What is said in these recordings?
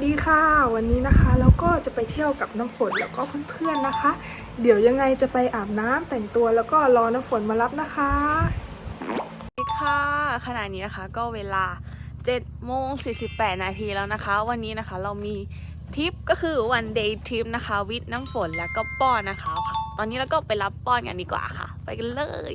วัสดีค่ะ วันนี้นะคะเราก็จะไปเที่ยวกับน้ำฝนแล้วก็เพื่อนๆนะคะ เดี๋ยวยังไงจะไปอาบน้ำแต่งตัวแล้วก็รอน้ำฝนมารับนะคะสวัสดีค่ะขณะนี้นะคะก็เวลา7โมง48 นาทีแล้วนะคะ วันนี้นะคะเรามีทริปก็คือวันเดย์ทริปนะคะวิทน้ำฝนแล้วก็ป้อนนะคะ ตอนนี้เราก็ไปรับป้อนกันดีกว่าค่ะ ไปกันเลย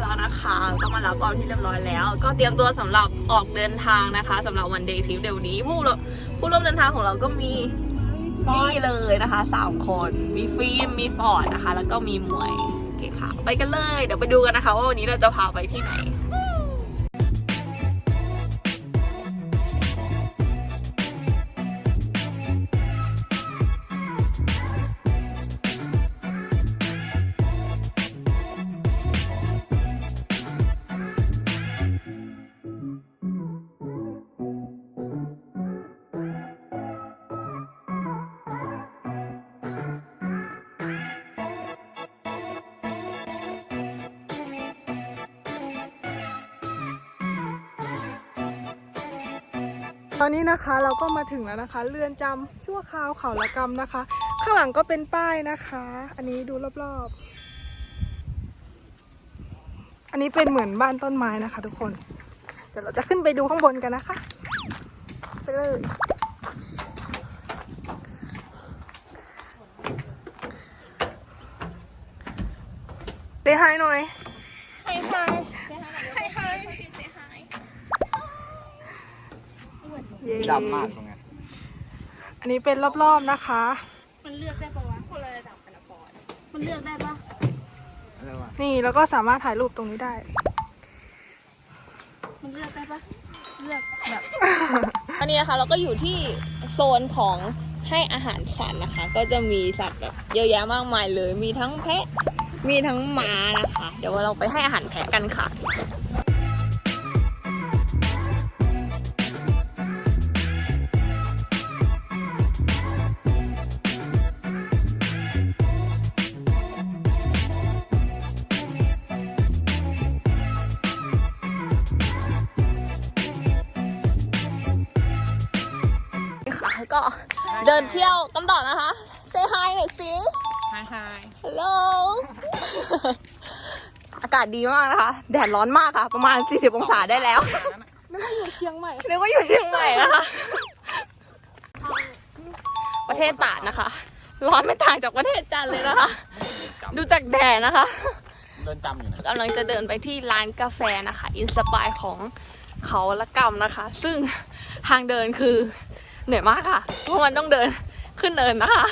แล้วนะคะ ก็มารับอ้อนที่เรียบร้อยแล้ว ก็เตรียมตัวสำหรับออกเดินทางนะคะสำหรับวันเดย์ทริปเดี๋ยวนี้ผู้ร่วมผู้ร่วมเดินทางของเราก็มีนี่เลยนะคะสามคนมีฟิล์มมีฟอร์ดนะคะ แล้วก็มีหมวยโอเคค่ะ ไปกันเลย เดี๋ยวไปดูกันนะคะ ว่าวันนี้เราจะพาไปที่ไหน ตอนนี้นะคะเราก็มาถึงแล้วนะคะ เรือนจำชั่วคราวเขาละกรรมนะคะ ข้างหลังก็เป็นป้ายนะคะ อันนี้ดูรอบๆ อันนี้เป็นเหมือนบ้านต้นไม้นะคะ ทุกคน เดี๋ยวเราจะขึ้นไปดูข้างบนกันนะคะ ไปเลยเดฮายหน่อยเย้ ดำมากตรงเนี้ยอันนี้เป็นรอบๆนะคะ มันเลือกได้ปะวะคนละระดับกันนะฟอนมันเลือกได้ปะอะไรวะนี่แล้วก็สามารถถ่ายรูปตรงนี้ได้ มันเลือกได้ปะเลือกแบบ อันนี้นะคะเราก็อยู่ที่โซนของให้อาหารสัตว์นะคะ ก็จะมีสัตว์แบบเยอะแยะมากมายเลย มีทั้งแพะ มีทั้งม้านะคะ เดี๋ยวเราไปให้อาหารแพะกันค่ะ ก็เดินเที่ยวกันต่อนะคะ say hi หน่อยสิไฮไฮ hello อากาศดีมากนะคะ แดดร้อนมากค่ะ ประมาณ 40 องศาได้แล้วนึกว่าอยู่เชียงใหม่นึกว่าอยู่เชียงใหม่นะคะ ประเทศตราดนะคะ ร้อนไม่ต่างจากประเทศจันทร์เลยนะคะ ดูจากแดดนะคะเดินจำอยู่นะกำลังจะเดินไปที่ร้านกาแฟนะคะ อินสปายของเขาละกรรมนะคะ ซึ่งทางเดินคือ เหนื่อยมากค่ะ เพราะมันต้องเดินขึ้นเนินนะคะ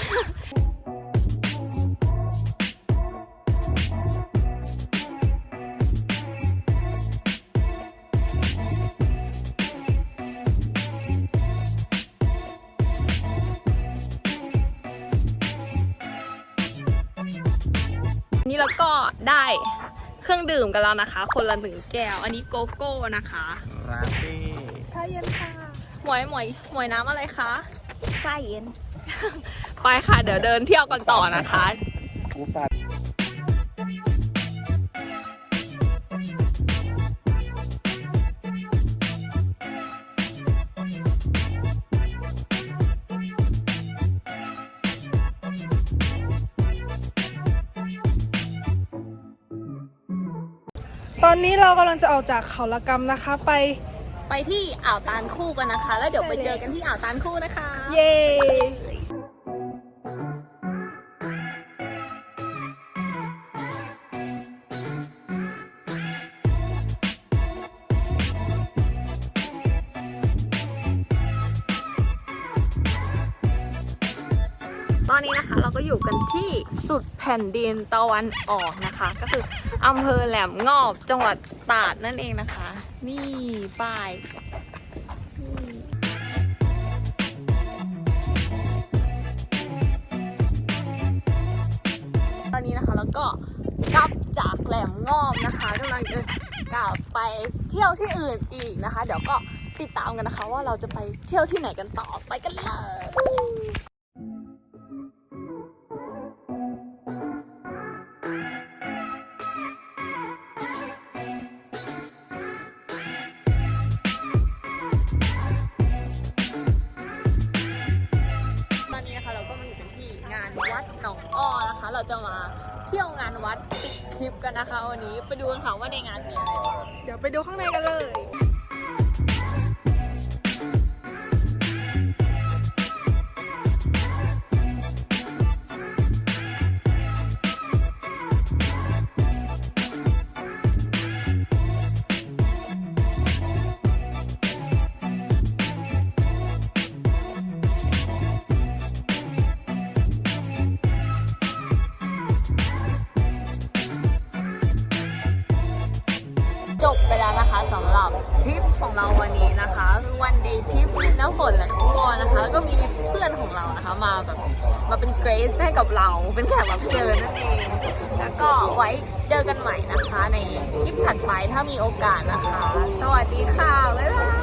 นี่เราก็ได้เครื่องดื่มกันแล้วนะคะ คนละหนึ่งแก้ว อันนี้โกโก้นะคะ ราเต้ชาเย็นค่ะ หมวยหมวยหมวยน้ำอะไรคะไฟเย็น ไปค่ะ เดี๋ยวเดินเที่ยวกันต่อนะคะอูปาตอนนี้เรากำลังจะออกจากเขาละกรรมนะคะไป ไปที่อ่าวตาลคู่กันนะคะ แล้วเดี๋ยวไปเจอกันที่อ่าวตาลคู่นะคะ เย้ ก็อยู่กันที่สุดแผ่นดินตะวันออกนะคะ ก็คืออำเภอแหลมงอบจังหวัดตราดนั่นเองนะคะ นี่ป้ายตอนนี้นะคะแล้วก็กลับจากแหลมงอบนะคะกำลังจะกลับไปเที่ยวที่อื่นอีกนะคะ เดี๋ยวก็ติดตามกันนะคะว่าเราจะไปเที่ยวที่ไหนกันต่อไปกันเลย จะมาเที่ยวงานวัดปิดคลิปกันนะคะ วันนี้ไปดูกันค่ะว่าในงานมีอะไรบ้างเดี๋ยวไปดูข้างในกันเลย ของเราวันนี้นะคะคือวันเดย์ทริปวิดน้ำฝนและทุ่งวอนะคะ แล้วก็มีเพื่อนของเรานะคะมาแบบมาเป็นเกรซให้กับเราเป็นแขกรับเชิญนั่นเองแล้วก็ไว้เจอกันใหม่นะคะ ในคลิปถัดไปถ้ามีโอกาสนะคะ สวัสดีค่ะบ๊ายบาย